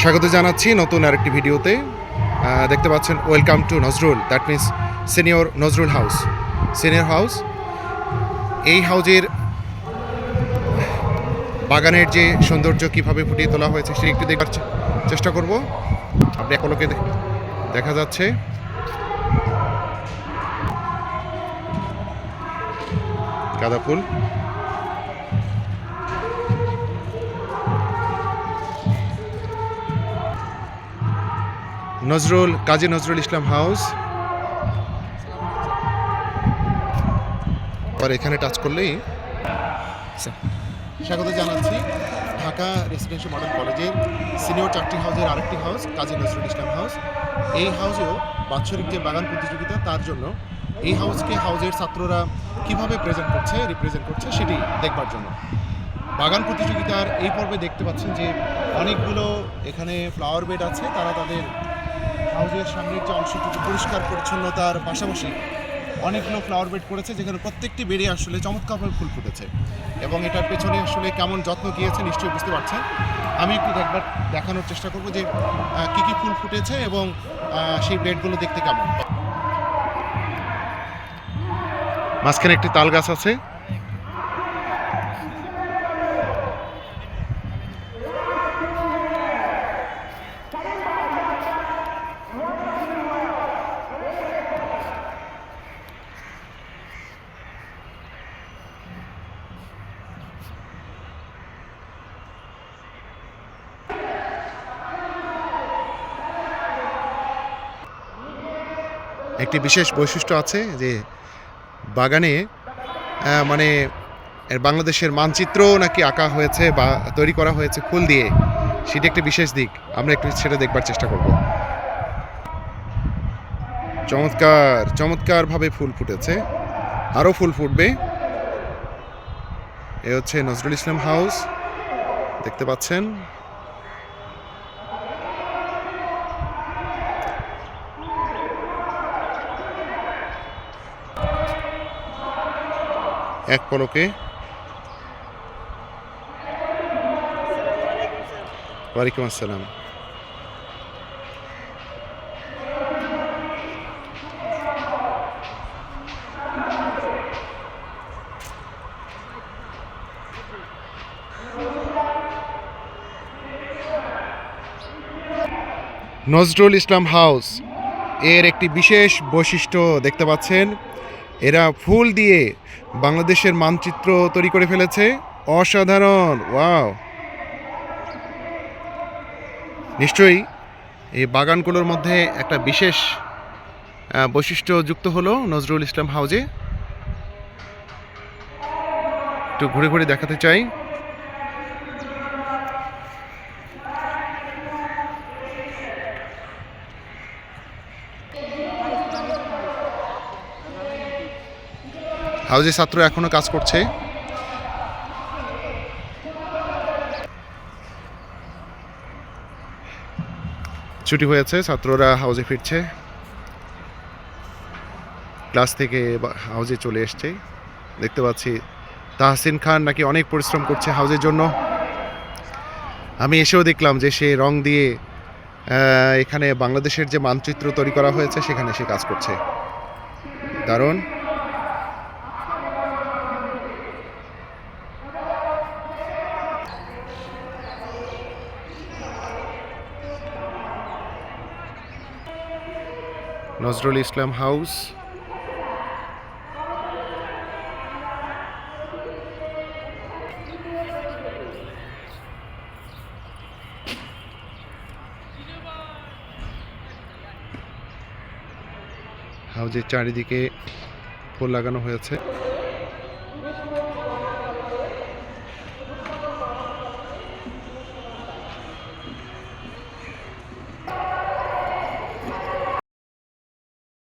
স্বাগত জানাচ্ছি নতুন আরেকটি ভিডিওতে। দেখতে পাচ্ছেন, welcome to Nazrul. That means senior Nazrul house senior house এই হাউজের বাগানের যে সৌন্দর্য কীভাবে ফুটিয়ে তোলা হয়েছে সেটি একটু দেখার চেষ্টা করব। আপনি একলোকে দেখা যাচ্ছে। গাঁদা ফুল। নজরুল কাজী নজরুল ইসলাম হাউস। আর এখানে টাচ করলেই স্বাগত জানাচ্ছি ঢাকা রেসিডেন্সিয়াল মডেল কলেজের সিনিয়র চারটি হাউসের আরেকটি হাউস কাজী নজরুল ইসলাম হাউস এই হাউসেও বাৎসরিক যে বাগান প্রতিযোগিতা তার জন্য এই হাউসকে হাউজের ছাত্ররা কীভাবে প্রেজেন্ট করছে রিপ্রেজেন্ট করছে সেটি দেখবার জন্য। বাগান প্রতিযোগিতার এই পর্বে দেখতে পাচ্ছেন যে অনেকগুলো এখানে ফ্লাওয়ার বেড আছে তারা তাদের হাউসের সামনের যে অংশটুকু পরিষ্কার পরিচ্ছন্নতার পাশাপাশি অনেকগুলো ফ্লাওয়ার বেড করেছে, যেখানে প্রত্যেকটি বেডে আসলে চমৎকারভাবে ফুল ফুটেছে। এবং এটার পেছনে আসলে কেমন যত্ন গিয়েছে নিশ্চয়ই বুঝতে পারছেন। আমি একটু একবার দেখানোর চেষ্টা করব যে কী কী ফুল ফুটেছে এবং সেই বেডগুলো দেখতে কেমন। মাঝখানে একটি তাল গাছ আছে। একটি বিশেষ বৈশিষ্ট্য আছে যে বাগানে মানে বাংলাদেশের মানচিত্র নাকি আঁকা হয়েছে বা তৈরি করা হয়েছে ফুল দিয়ে। সেটি একটি বিশেষ দিক। আমরা একটু সেটা দেখবার চেষ্টা করব। চমৎকার, চমৎকারভাবে ফুল ফুটেছে। আরও ফুল ফুটবে। এ হচ্ছে নজরুল ইসলাম হাউস। দেখতে পাচ্ছেন? এক পলকে। ওয়ালাইকুম আসসালাম। নজরুল ইসলাম হাউস এর একটি বিশেষ বৈশিষ্ট্য দেখতে পাচ্ছেন। এরা ফুল দিয়ে বাংলাদেশের মানচিত্র তৈরি করে ফেলেছে। অসাধারণ, ওয়াও। নিশ্চয়ই এই বাগানগুলোর মধ্যে একটা বিশেষ বৈশিষ্ট্য যুক্ত হলো নজরুল ইসলাম হাউজে। একটু ঘুরে ঘুরে দেখাতে চাই। হাউজে ছাত্র এখনও কাজ করছে। ছুটি হয়েছে, ছাত্ররা হাউজে ফিরছে। ক্লাস থেকে হাউজে চলে এসছে। দেখতে পাচ্ছি তাহসিন খান নাকি অনেক পরিশ্রম করছে হাউজের জন্য। আমি এসেও দেখলাম যে সে রং দিয়ে এখানে বাংলাদেশের যে মানচিত্র তৈরি করা হয়েছে, সেখানে সে কাজ করছে। দারুণ। নজরুল ইসলাম হাউস। হাউজের চারিদিকে ফুল লাগানো হয়েছে।